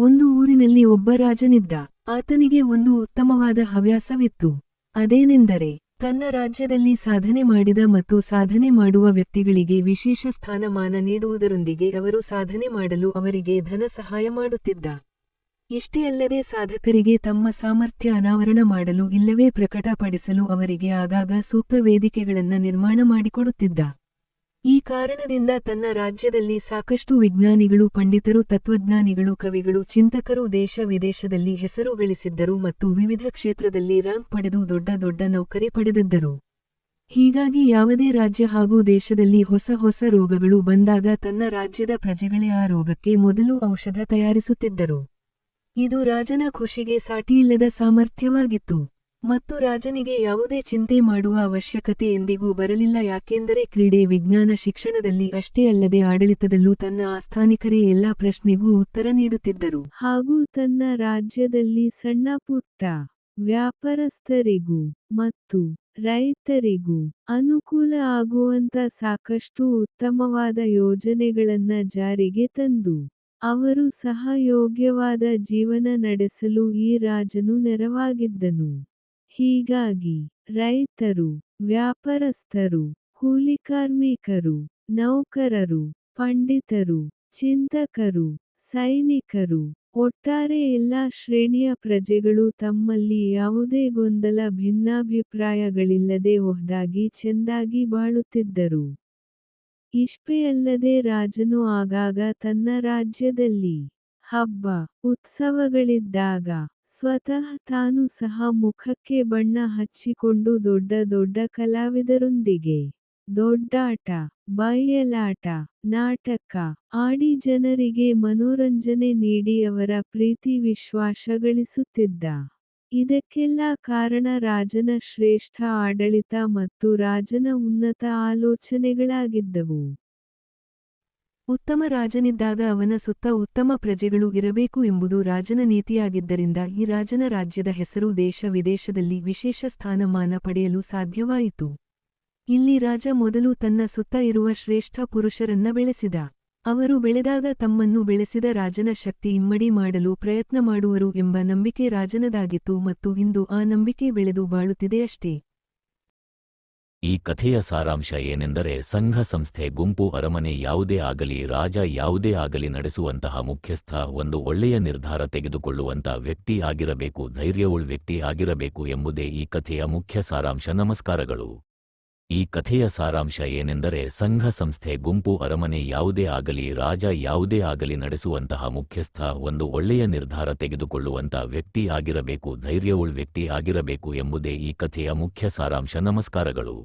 ಒಂದು ಊರಿನಲ್ಲಿ ಒಬ್ಬ ರಾಜನಿದ್ದ. ಆತನಿಗೆ ಒಂದು ಉತ್ತಮವಾದ ಹವ್ಯಾಸವಿತ್ತು. ಅದೇನೆಂದರೆ, ತನ್ನ ರಾಜ್ಯದಲ್ಲಿ ಸಾಧನೆ ಮಾಡಿದ ಮತ್ತು ಸಾಧನೆ ಮಾಡುವ ವ್ಯಕ್ತಿಗಳಿಗೆ ವಿಶೇಷ ಸ್ಥಾನಮಾನ ನೀಡುವುದರೊಂದಿಗೆ ಅವರು ಸಾಧನೆ ಮಾಡಲು ಅವರಿಗೆ ಧನ ಸಹಾಯ ಮಾಡುತ್ತಿದ್ದ. ಇಷ್ಟೇ ಅಲ್ಲದೆ ಸಾಧಕರಿಗೆ ತಮ್ಮ ಸಾಮರ್ಥ್ಯ ಅನಾವರಣ ಮಾಡಲು ಇಲ್ಲವೇ ಪ್ರಕಟಪಡಿಸಲು ಅವರಿಗೆ ಆಗಾಗ ಸೂಕ್ತ ವೇದಿಕೆಗಳನ್ನು ನಿರ್ಮಾಣ ಮಾಡಿಕೊಡುತ್ತಿದ್ದ. ಈ ಕಾರಣದಿಂದ ತನ್ನ ರಾಜ್ಯದಲ್ಲಿ ಸಾಕಷ್ಟು ವಿಜ್ಞಾನಿಗಳು, ಪಂಡಿತರು, ತತ್ವಜ್ಞಾನಿಗಳು, ಕವಿಗಳು, ಚಿಂತಕರು ದೇಶ ವಿದೇಶದಲ್ಲಿ ಹೆಸರು ಗಳಿಸಿದ್ದರು ಮತ್ತು ವಿವಿಧ ಕ್ಷೇತ್ರದಲ್ಲಿ ರ್ಯಾಂಕ್ ಪಡೆದು ದೊಡ್ಡ ದೊಡ್ಡ ನೌಕರಿ ಪಡೆದಿದ್ದರು. ಹೀಗಾಗಿ ಯಾವುದೇ ರಾಜ್ಯ ಹಾಗೂ ದೇಶದಲ್ಲಿ ಹೊಸ ಹೊಸ ರೋಗಗಳು ಬಂದಾಗ ತನ್ನ ರಾಜ್ಯದ ಪ್ರಜೆಗಳೇ ಆ ರೋಗಕ್ಕೆ ಮೊದಲು ಔಷಧ ತಯಾರಿಸುತ್ತಿದ್ದರು. ಇದು ರಾಜನ ಖುಷಿಗೆ ಸಾಟಿಯಿಲ್ಲದ ಸಾಮರ್ಥ್ಯವಾಗಿತ್ತು. ಮತ್ತು ರಾಜನಿಗೆ ಯಾವುದೇ ಚಿಂತೆ ಮಾಡುವ ಅವಶ್ಯಕತೆ ಎಂದಿಗೂ ಬರಲಿಲ್ಲ. ಯಾಕೆಂದರೆ ಕ್ರೀಡೆ ವಿಜ್ಞಾನ ಶಿಕ್ಷಣದಲ್ಲಿ ಅಷ್ಟೇ ಅಲ್ಲದೆ ಆಡಳಿತದಲ್ಲೂ ತನ್ನ ಆಸ್ಥಾನಿಕರೇ ಎಲ್ಲ ಪ್ರಶ್ನೆಗೂ ಉತ್ತರ ನೀಡುತ್ತಿದ್ದರು. ಹಾಗೂ ತನ್ನ ರಾಜ್ಯದಲ್ಲಿ ಸಣ್ಣ ಪುಟ್ಟ ವ್ಯಾಪಾರಸ್ಥರಿಗೂ ಮತ್ತು ರೈತರಿಗೂ ಅನುಕೂಲ ಆಗುವಂತ ಸಾಕಷ್ಟು ಉತ್ತಮವಾದ ಯೋಜನೆಗಳನ್ನ ಜಾರಿಗೆ ತಂದು, ಅವರು ಸಹ ಯೋಗ್ಯವಾದ ಜೀವನ ನಡೆಸಲು ಈ ರಾಜನು ನೆರವಾಗಿದ್ದನು. ಹೀಗಾಗಿ ರೈತರು, ವ್ಯಾಪಾರಸ್ಥರು ಕೂಲಿಕಾರ್ಮಿಕರು ನೌಕರರು, ಪಂಡಿತರು, ಚಿಂತಕರು, ಸೈನಿಕರು, ಒಟ್ಟಾರೆ ಎಲ್ಲಾ ಶ್ರೇಣಿಯ ಪ್ರಜೆಗಳು ತಮ್ಮಲ್ಲಿ ಯಾವುದೇ ಗೊಂದಲ ಭಿನ್ನಾಭಿಪ್ರಾಯಗಳಿಲ್ಲದೆ ಒಹ್ದಾಗಿ ಚೆಂದಾಗಿ ಬಾಳುತ್ತಿದ್ದರು. ಇಷ್ಟೇ ಅಲ್ಲದೆ ರಾಜನು ಆಗಾಗ ತನ್ನ ರಾಜ್ಯದಲ್ಲಿ ಹಬ್ಬ, ಉತ್ಸವಗಳಿದ್ದಾಗ ಸ್ವತಃ ತಾನು ಸಹ ಮುಖಕ್ಕೆ ಬಣ್ಣ ಹಚ್ಚಿಕೊಂಡು ದೊಡ್ಡ ದೊಡ್ಡ ಕಲಾವಿದರೊಂದಿಗೆ. ದೊಡ್ಡಾಟ ಬಯಲಾಟ ನಾಟಕ, ಆಡಿ ಜನರಿಗೆ ಮನೋರಂಜನೆ ನೀಡಿ ಅವರ ಪ್ರೀತಿ ವಿಶ್ವಾಸ ಗಳಿಸುತ್ತಿದ್ದ. ಇದಕ್ಕೆಲ್ಲ ಕಾರಣ ರಾಜನ ಶ್ರೇಷ್ಠ ಆಡಳಿತ ಮತ್ತು ರಾಜನ ಉನ್ನತ ಆಲೋಚನೆಗಳಾಗಿದ್ದವು. ಉತ್ತಮ ರಾಜನಿದ್ದಾಗ ಅವನ ಸುತ್ತ ಉತ್ತಮ ಪ್ರಜೆಗಳು ಇರಬೇಕು ಎಂಬುದು ರಾಜನ ನೀತಿಯಾಗಿದ್ದರಿಂದ ಈ ರಾಜನ ರಾಜ್ಯದ ಹೆಸರು ದೇಶ ವಿದೇಶದಲ್ಲಿ ವಿಶೇಷ ಸ್ಥಾನಮಾನ ಪಡೆಯಲು ಸಾಧ್ಯವಾಯಿತು. ಇಲ್ಲಿ ರಾಜ ಮೊದಲು ತನ್ನ ಸುತ್ತ ಇರುವ ಶ್ರೇಷ್ಠ ಪುರುಷರನ್ನ ಬೆಳೆಸಿದ. ಅವರು ಬೆಳೆದಾಗ ತಮ್ಮನ್ನು ಬೆಳೆಸಿದ ರಾಜನ ಶಕ್ತಿ ಇಮ್ಮಡಿ ಮಾಡಲು ಪ್ರಯತ್ನ ಮಾಡುವರು ಎಂಬ ನಂಬಿಕೆ ರಾಜನದಾಗಿತ್ತು ಮತ್ತು ಇಂದು ಆ ನಂಬಿಕೆ ಬೆಳೆದು ಬಾಳುತ್ತಿದೆ ಅಷ್ಟೇ ಈ ಕಥೆಯ ಸಾರಾಂಶ ಏನೆಂದರೆ ಸಂಘ ಸಂಸ್ಥೆ ಗುಂಪು ಅರಮನೆ ಯಾವುದೇ ಆಗಲಿ, ರಾಜ ಯಾವುದೇ ಆಗಲಿ ನಡೆಸುವಂತಹ ಮುಖ್ಯಸ್ಥ ಒಂದು ಒಳ್ಳೆಯ ನಿರ್ಧಾರ ತೆಗೆದುಕೊಳ್ಳುವಂಥ ವ್ಯಕ್ತಿ ಆಗಿರಬೇಕು ಧೈರ್ಯವುಳ್ ವ್ಯಕ್ತಿ ಆಗಿರಬೇಕು ಎಂಬುದೇ ಈ ಕಥೆಯ ಮುಖ್ಯ ಸಾರಾಂಶ. ನಮಸ್ಕಾರಗಳು. ಈ ಕಥೆಯ ಸಾರಾಂಶ ಏನೆಂದರೆ ಸಂಘ ಸಂಸ್ಥೆ ಗುಂಪು ಅರಮನೆ ಯಾವುದೇ ಆಗಲಿ, ರಾಜ ಯಾವುದೇ ಆಗಲಿ ನಡೆಸುವಂತಹ ಮುಖ್ಯಸ್ಥ ಒಂದು ಒಳ್ಳೆಯ ನಿರ್ಧಾರ ತೆಗೆದುಕೊಳ್ಳುವಂತ ವ್ಯಕ್ತಿ ಆಗಿರಬೇಕು ಧೈರ್ಯವುಳ್ ವ್ಯಕ್ತಿ ಆಗಿರಬೇಕು ಎಂಬುದೇ ಈ ಕಥೆಯ ಮುಖ್ಯ ಸಾರಾಂಶ. ನಮಸ್ಕಾರಗಳು.